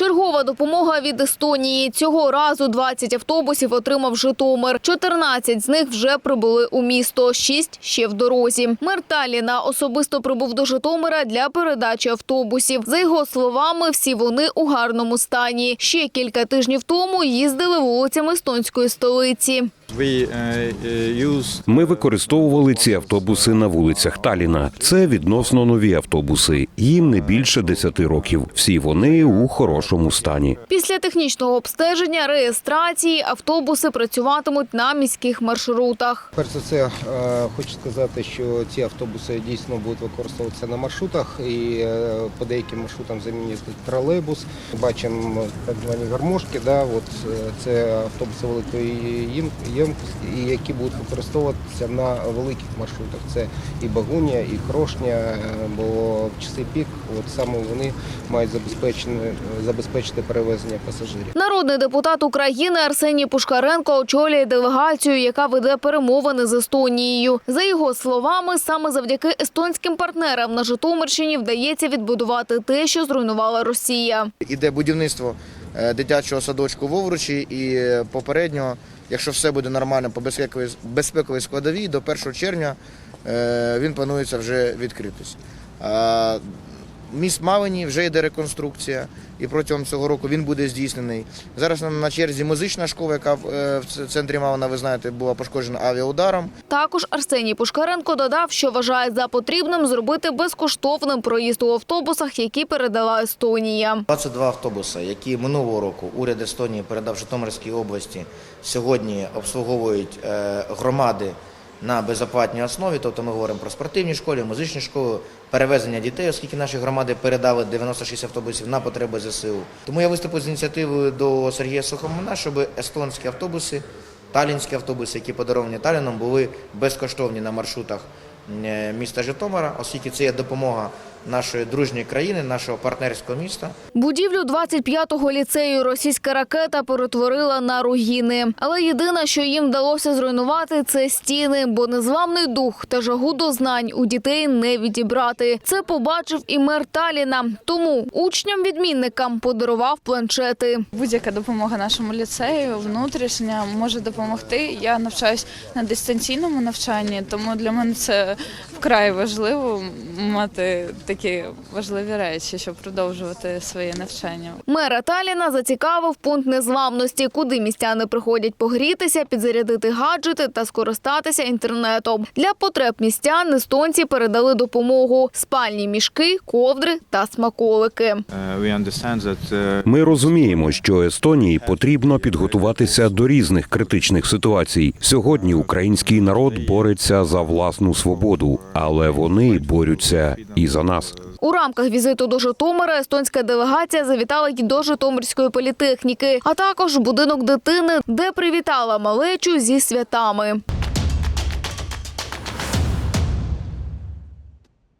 Чергова допомога від Естонії. Цього разу 20 автобусів отримав Житомир. 14 з них вже прибули у місто, 6 ще в дорозі. Мер Таліна особисто прибув до Житомира для передачі автобусів. За його словами, всі вони у гарному стані. Ще кілька тижнів тому їздили вулицями естонської столиці. Uh, uh, Ми використовували ці автобуси на вулицях Таліна. Це відносно нові автобуси. Їм не більше 10 років. Всі вони у хорошому стані. Після технічного обстеження, реєстрації автобуси працюватимуть на міських маршрутах. Перш за все, е, хочу сказати, що ці автобуси дійсно будуть використовуватися на маршрутах і е, по деяким маршрутам замінять тролейбус. Бачимо так звані гармошки, да, от, е, це автобуси великої їм- ємкості, і які будуть використовуватися на великих маршрутах. Це і Багуня, і Хрошня, е, бо в часи пік от саме вони мають забезпечити, забезпечити перевезення пасажирів. Народний депутат України Арсеній Пушкаренко очолює делегацію, яка веде перемовини з Естонією. За його словами, саме завдяки естонським партнерам на Житомирщині вдається відбудувати те, що зруйнувала Росія. Іде будівництво е, дитячого садочку в Овручі і е, попередньо, якщо все буде нормально по безпековій, безпековій складовій, до 1 червня е, він планується вже відкритись. Міст Мавині вже йде реконструкція, і протягом цього року він буде здійснений. Зараз на черзі музична школа, яка е, в центрі Мавина, ви знаєте, була пошкоджена авіаударом. Також Арсеній Пушкаренко додав, що вважає за потрібним зробити безкоштовним проїзд у автобусах, які передала Естонія. 22 автобуси, які минулого року уряд Естонії передав Житомирській області, сьогодні обслуговують е, громади на безоплатній основі. Тобто ми говоримо про спортивні школи, музичні школи, перевезення дітей, оскільки наші громади передали 96 автобусів на потреби ЗСУ. Тому я виступив з ініціативою до Сергія Сухомана, щоб естонські автобуси, талінські автобуси, які подаровані Таліном, були безкоштовні на маршрутах е, міста Житомира, оскільки це є допомога нашої дружньої країни, нашого партнерського міста. Будівлю 25-го ліцею російська ракета перетворила на руїни. Але єдине, що їм вдалося зруйнувати, це стіни, бо незламний дух та жагу до знань у дітей не відібрати. Це побачив і мер Таліна. Тому учням-відмінникам подарував планшети. Будь-яка допомога нашому ліцею, внутрішня може допомогти. Я навчаюсь на дистанційному навчанні, тому для мене це вкрай важливо мати такі важливі речі, щоб продовжувати своє навчання. Мера Таліна зацікавив пункт незламності, куди містяни приходять погрітися, підзарядити гаджети та скористатися інтернетом. Для потреб містян естонці передали допомогу: спальні мішки, ковдри та смаколики. that uh, Ми розуміємо, що Естонії потрібно підготуватися до різних критичних ситуацій. Сьогодні український народ бореться за власну свободу, але вони борються і за нас. У рамках візиту до Житомира естонська делегація завітала й до Житомирської політехніки, а також будинок дитини, де привітала малечу зі святами.